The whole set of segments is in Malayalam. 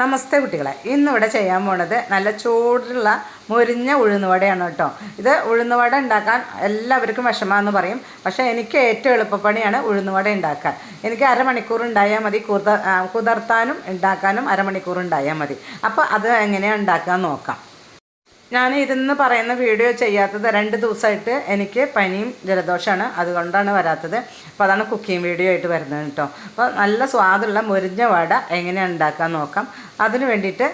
നമസ്തേ കുട്ടികളെ. ഇന്നിവിടെ ചെയ്യാൻ പോണത് നല്ല ചൂടുള്ള മുരിഞ്ഞ ഉഴുന്നുവടയാണ് കേട്ടോ. ഇത് ഉഴുന്നുവട ഉണ്ടാക്കാൻ എല്ലാവർക്കും വിഷമാന്ന് പറയും. പക്ഷേ എനിക്ക് ഏറ്റവും എളുപ്പപ്പണിയാണ് ഉഴുന്നുവട ഉണ്ടാക്കാൻ. എനിക്ക് അരമണിക്കൂർ ഉണ്ടായാൽ മതി. കുതിർ കുതിർത്താനും ഉണ്ടാക്കാനും അരമണിക്കൂർ ഉണ്ടായാൽ മതി. അപ്പോൾ അത് എങ്ങനെയാണ് ഉണ്ടാക്കാൻ നോക്കാം. ഞാൻ ഇരുന്ന് പറയുന്ന വീഡിയോ ചെയ്യാത്തത് രണ്ട് ദിവസമായിട്ട് എനിക്ക് പനിയും ജലദോഷമാണ്. അതുകൊണ്ടാണ് വരാത്തത്. അപ്പോൾ അതാണ് കുക്കിംഗ് വീഡിയോ ആയിട്ട് വരുന്നത് കേട്ടോ. അപ്പോൾ നല്ല സ്വാദുള്ള മുരിഞ്ഞ വട എങ്ങനെയാണ് ഉണ്ടാക്കാൻ നോക്കാം. അതിന് വേണ്ടിയിട്ട്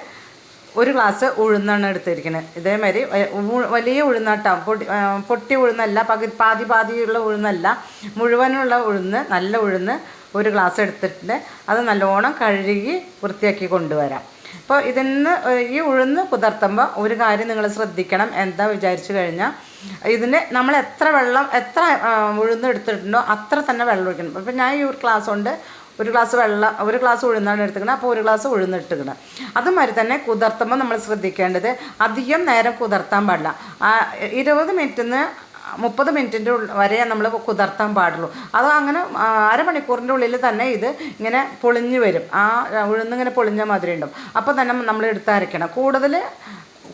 ഒരു ഗ്ലാസ് ഉഴുന്നാണ് എടുത്തിരിക്കുന്നത്. ഇതേമാതിരി വലിയ ഉഴുന്നാട്ടാം. പൊട്ടി പൊട്ടി ഉഴുന്നല്ല പകു പാതി പാതിയുള്ള ഉഴുന്നല്ല. മുഴുവനുള്ള ഉഴുന്ന് നല്ല ഉഴുന്ന് ഒരു ഗ്ലാസ് എടുത്തിട്ടുണ്ട്. അത് നല്ലോണം കഴുകി വൃത്തിയാക്കി കൊണ്ടുവരാം. അപ്പോൾ ഇതിന്ന് ഈ ഉഴുന്ന് കുതിർത്തുമ്പോൾ ഒരു കാര്യം നിങ്ങൾ ശ്രദ്ധിക്കണം. എന്താ വിചാരിച്ചു കഴിഞ്ഞാൽ ഇതിന് നമ്മൾ എത്ര വെള്ളം എത്ര ഉഴുന്ന് എടുത്തിട്ടുണ്ടോ അത്ര തന്നെ വെള്ളം ഒഴിക്കണം. അപ്പോൾ ഞാൻ ഈ ഒരു ക്ലാസ് കൊണ്ട് ഒരു ഗ്ലാസ് വെള്ളം ഒരു ഗ്ലാസ് ഉഴുന്നാണ് എടുത്തുക്കുന്നത് അപ്പോൾ ഒരു ഗ്ലാസ് ഉഴുന്ന് ഇട്ടുക്കണം അതുമാതിരി തന്നെ കുതിർത്തുമ്പോൾ നമ്മൾ ശ്രദ്ധിക്കേണ്ടത് അധികം നേരം കുതിർത്താൻ പാടില്ല. ഇരുപത് മിനിറ്റിൽ മിനിറ്റിന്ന് മുപ്പത് മിനിറ്റിന്റെ വരെ നമ്മൾ കുതിർത്താൻ പാടുള്ളൂ. അത് അങ്ങനെ അരമണിക്കൂറിന്റെ ഉള്ളിൽ തന്നെ ഇത് ഇങ്ങനെ പൊളിഞ്ഞു വരും. ആ ഉഴുന്നിങ്ങനെ പൊളിഞ്ഞ മാതിരി ഉണ്ടാവും. അപ്പോൾ തന്നെ നമ്മൾ എടുത്തരയ്ക്കണം കൂടുതൽ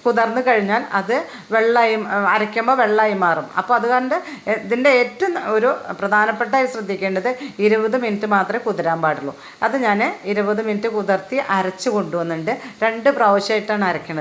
കുതിർന്ന് കഴിഞ്ഞാൽ അത് വെള്ളമായി അരയ്ക്കുമ്പോൾ വെള്ളമായി മാറും. അപ്പോൾ അതുകൊണ്ട് ഇതിന്റെ ഏറ്റവും ഒരു പ്രധാനപ്പെട്ട ശ്രദ്ധിക്കേണ്ടത് ഇരുപത് മിനിറ്റ് മാത്രമേ കുതിരാൻ പാടുള്ളൂ. അത് ഞാൻ ഇരുപത് മിനിറ്റ് കുതിർത്തി അരച്ച് കൊണ്ടുവന്നിട്ടുണ്ട്. രണ്ട് പ്രാവശ്യമായിട്ടാണ് അരക്കണത്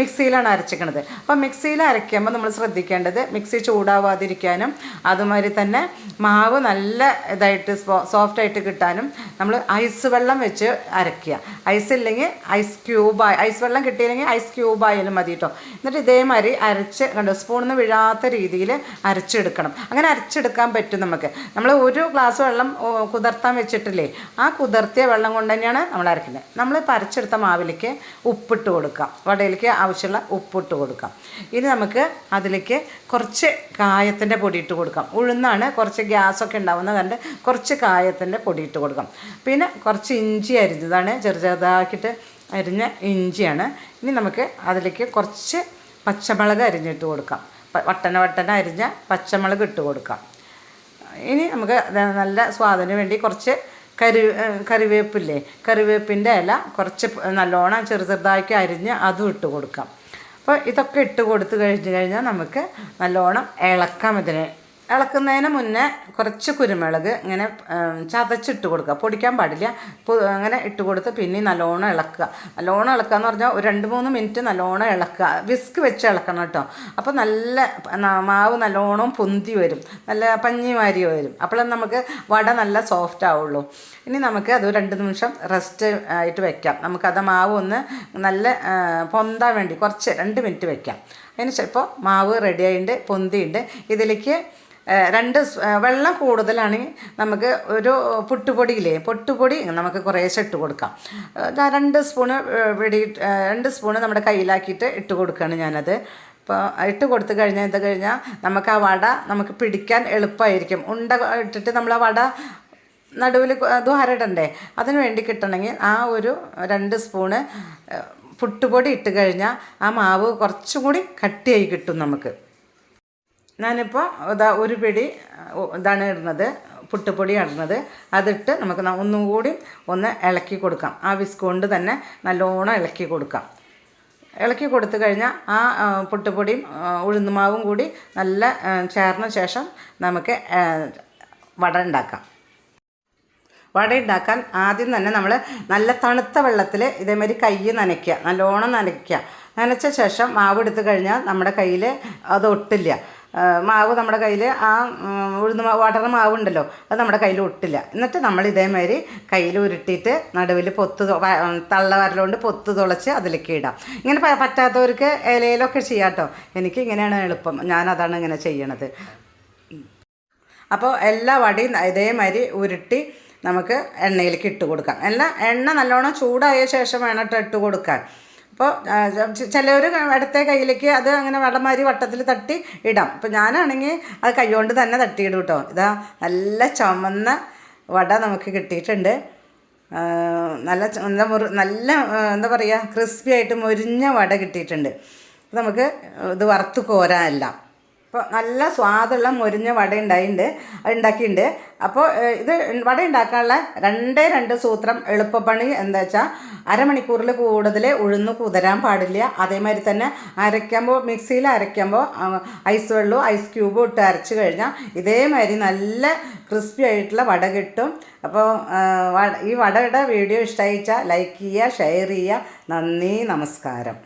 മിക്സിയിലാണ് അരച്ചിരിക്കുന്നത് അപ്പോൾ മിക്സിയിൽ അരയ്ക്കുമ്പോൾ നമ്മൾ ശ്രദ്ധിക്കേണ്ടത് മിക്സി ചൂടാവാതിരിക്കാനും അതുമാതിരി തന്നെ മാവ് നല്ല ഇതായിട്ട് സോഫ്റ്റ് ആയിട്ട് കിട്ടാനും നമ്മൾ ഐസ് വെള്ളം വെച്ച് അരയ്ക്കുക. ഐസ് ഇല്ലെങ്കിൽ ഐസ് ക്യൂബായി ഐസ് വെള്ളം കിട്ടിയില്ലെങ്കിൽ ഐസ് ക്യൂബ് ആയാലും മതി കേട്ടോ എന്നിട്ട് ഇതേമാതിരി അരച്ച് കണ്ടോ സ്പൂണിൽ നിന്ന് വീഴാത്ത രീതിയിൽ അരച്ചെടുക്കണം. അങ്ങനെ അരച്ചെടുക്കാൻ പറ്റും നമുക്ക്. നമ്മൾ ഒരു ഗ്ലാസ് വെള്ളം കുതിർത്താൻ വെച്ചിട്ടില്ലേ ആ കുതിർത്തിയ വെള്ളം കൊണ്ട് തന്നെയാണ് നമ്മൾ അരക്കുന്നത് നമ്മളിപ്പോൾ അരച്ചെടുത്ത മാവിലേക്ക് ഉപ്പിട്ട് കൊടുക്കാം. വടയിലേക്ക് ആവശ്യമുള്ള ഉപ്പിട്ട് കൊടുക്കാം. ഇനി നമുക്ക് അതിലേക്ക് കുറച്ച് കായത്തിന്റെ പൊടി ഇട്ട് കൊടുക്കാം. ഉഴുന്നാണ് കുറച്ച് ഗ്യാസൊക്കെ ഉണ്ടാവുന്ന കണ്ട് കുറച്ച് കായത്തിന്റെ പൊടി ഇട്ട് കൊടുക്കാം. പിന്നെ കുറച്ച് ഇഞ്ചി അരിഞ്ഞതാണ് ചെറു ചെറുതാക്കിയിട്ട് അരിഞ്ഞ ഇഞ്ചിയാണ്. ഇനി നമുക്ക് അതിലേക്ക് കുറച്ച് പച്ചമുളക് അരിഞ്ഞിട്ട് കൊടുക്കാം. വട്ടന വട്ടന അരിഞ്ഞ പച്ചമുളക് ഇട്ട് കൊടുക്കാം. ഇനി നമുക്ക് നല്ല സ്വാദിന് വേണ്ടി കുറച്ച് കരി കറിവേപ്പില്ലേ കറിവേപ്പിന്റെ ഇല കുറച്ച് നല്ലോണം ചെറു ചെറുതാക്കി അരിഞ്ഞ് അതും ഇട്ട് കൊടുക്കാം. അപ്പോൾ ഇതൊക്കെ ഇട്ട് കൊടുത്തു കഴിഞ്ഞ് കഴിഞ്ഞാൽ നമുക്ക് നല്ലോണം ഇളക്കാം ഇതിനെ. ഇളക്കുന്നതിന് മുന്നേ കുറച്ച് കുരുമുളക് ഇങ്ങനെ ചതച്ചിട്ട് കൊടുക്കുക. പൊടിക്കാൻ പാടില്ല. അങ്ങനെ ഇട്ട് കൊടുത്ത് പിന്നെ നല്ലോണം ഇളക്കുക. നല്ലോണം ഇളക്കുക എന്ന് പറഞ്ഞാൽ ഒരു രണ്ട് മൂന്ന് മിനിറ്റ് നല്ലോണം ഇളക്കുക. വിസ്ക് വെച്ച് ഇളക്കണം കേട്ടോ. അപ്പോൾ നല്ല മാവ് നല്ലോണം പൊന്തി വരും. നല്ല പഞ്ഞിമാരി വരും. അപ്പോൾ നമുക്ക് വട നല്ല സോഫ്റ്റ് ആവുള്ളൂ. ഇനി നമുക്ക് അത് രണ്ട് നിമിഷം റെസ്റ്റ് ആയിട്ട് വെക്കാം. നമുക്കത് മാവ് ഒന്ന് നല്ല പൊന്താൻ വേണ്ടി കുറച്ച് രണ്ട് മിനിറ്റ് വെക്കാം. അതിന് ചിലപ്പോൾ മാവ് റെഡിയായിട്ടുണ്ട് പൊന്തിയുണ്ട്. ഇതിലേക്ക് രണ്ട് വെള്ളം കൂടുതലാണെങ്കിൽ നമുക്ക് ഒരു പുട്ടുപൊടിയില്ലേ പൊട്ടുപൊടി നമുക്ക് കുറേശ്ശെ ഇട്ട് കൊടുക്കാം. രണ്ട് സ്പൂണ് വെടി രണ്ട് സ്പൂണ് നമ്മുടെ കയ്യിലാക്കിയിട്ട് ഇട്ട് കൊടുക്കുകയാണ് ഞാനത്. അപ്പോൾ ഇട്ട് കൊടുത്തു കഴിഞ്ഞാൽ ഇത് കഴിഞ്ഞാൽ നമുക്ക് ആ വട നമുക്ക് പിടിക്കാൻ എളുപ്പമായിരിക്കും ഉണ്ട ഇട്ടിട്ട് നമ്മൾ ആ വട നടുവിൽ ദ്വാരടണ്ടേ അതിന് വേണ്ടി കിട്ടണമെങ്കിൽ ആ ഒരു രണ്ട് സ്പൂണ് പുട്ടുപൊടി ഇട്ട് കഴിഞ്ഞാൽ ആ മാവ് കുറച്ചും കൂടി കട്ടിയായി കിട്ടും നമുക്ക്. ഞാനിപ്പോൾ ഇതാ ഒരു പിടി ഇതാണ് ഇടുന്നത് പുട്ടുപൊടി ഇടുന്നത്. അതിട്ട് നമുക്ക് ഒന്നും കൂടി ഒന്ന് ഇളക്കി കൊടുക്കാം. ആ വിസ്ക് കൊണ്ട് തന്നെ നല്ലോണം ഇളക്കി കൊടുക്കാം. ഇളക്കി കൊടുത്തു കഴിഞ്ഞാൽ ആ പുട്ടുപൊടിയും ഉഴുന്നുമാവും കൂടി നല്ല ചേർന്ന ശേഷം നമുക്ക് വട ഉണ്ടാക്കാം. വട ഉണ്ടാക്കാൻ ആദ്യം തന്നെ നമ്മൾ നല്ല തണുത്ത വെള്ളത്തിൽ ഇതേമാതിരി കൈ നനയ്ക്കുക നല്ലോണം നനയ്ക്കുക. നനച്ച ശേഷം മാവ് എടുത്തു കഴിഞ്ഞാൽ നമ്മുടെ കയ്യിൽ അത് ഒട്ടില്ല. മാവ് നമ്മുടെ കയ്യിൽ ആ ഉഴുന്ന് വാട്ടർ മാവ് ഉണ്ടല്ലോ അത് നമ്മുടെ കയ്യിൽ ഒട്ടില്ല. എന്നിട്ട് നമ്മൾ ഇതേമാതിരി കയ്യിൽ ഉരുട്ടിയിട്ട് നടുവിൽ പൊത്ത് തള്ള വരലുകൊണ്ട് പൊത്ത് തുളച്ച് അതിലേക്ക് ഇടാം. ഇങ്ങനെ പറ്റാത്തവർക്ക് ഇലയിലൊക്കെ ചെയ്യാം കേട്ടോ. എനിക്ക് ഇങ്ങനെയാണ് എളുപ്പം. ഞാനതാണ് ഇങ്ങനെ ചെയ്യണത്. അപ്പോൾ എല്ലാ വടിയും ഇതേമാതിരി ഉരുട്ടി നമുക്ക് എണ്ണയിലേക്ക് ഇട്ട് കൊടുക്കാം. അല്ല എണ്ണ നല്ലോണം ചൂടായ ശേഷം വേണം ഇട്ട് കൊടുക്കാൻ. അപ്പോൾ ചിലവർ ഇടത്തെ കയ്യിലേക്ക് അത് അങ്ങനെ വെള്ളമാതിരി വട്ടത്തിൽ തട്ടി ഇടാം. അപ്പോൾ ഞാനാണെങ്കിൽ അത് കൈകൊണ്ട് തന്നെ തട്ടിയിടും കേട്ടോ. ഇതാ നല്ല ചുമന്ന വട നമുക്ക് കിട്ടിയിട്ടുണ്ട്. നല്ല എന്താ മുറി നല്ല എന്താ പറയുക ക്രിസ്പി ആയിട്ട് മൊരിഞ്ഞ വട കിട്ടിയിട്ടുണ്ട്. നമുക്ക് ഇത് വറുത്ത് കോരാനെല്ലാം. ഇപ്പോൾ നല്ല സ്വാദുള്ള മുരിഞ്ഞ വട ഉണ്ടായിട്ടുണ്ട് അത് ഉണ്ടാക്കിയിട്ടുണ്ട് അപ്പോൾ ഇത് വട ഉണ്ടാക്കാനുള്ള രണ്ടേ രണ്ട് സൂത്രം എളുപ്പപ്പണി എന്താ വെച്ചാൽ അരമണിക്കൂറിൽ കൂടുതൽ ഉഴുന്ന് കുതിരാൻ പാടില്ല. അതേമാതിരി തന്നെ അരയ്ക്കുമ്പോൾ മിക്സിയിൽ അരയ്ക്കുമ്പോൾ ഐസ് വെള്ളവും ഐസ് ക്യൂബും ഇട്ട് അരച്ച് കഴിഞ്ഞാൽ ഇതേമാതിരി നല്ല ക്രിസ്പി ആയിട്ടുള്ള വട കിട്ടും. അപ്പോൾ ഈ വടയുടെ വീഡിയോ ഇഷ്ടമായിച്ചാൽ ലൈക്ക് ചെയ്യുക ഷെയർ ചെയ്യുക നന്ദി നമസ്കാരം.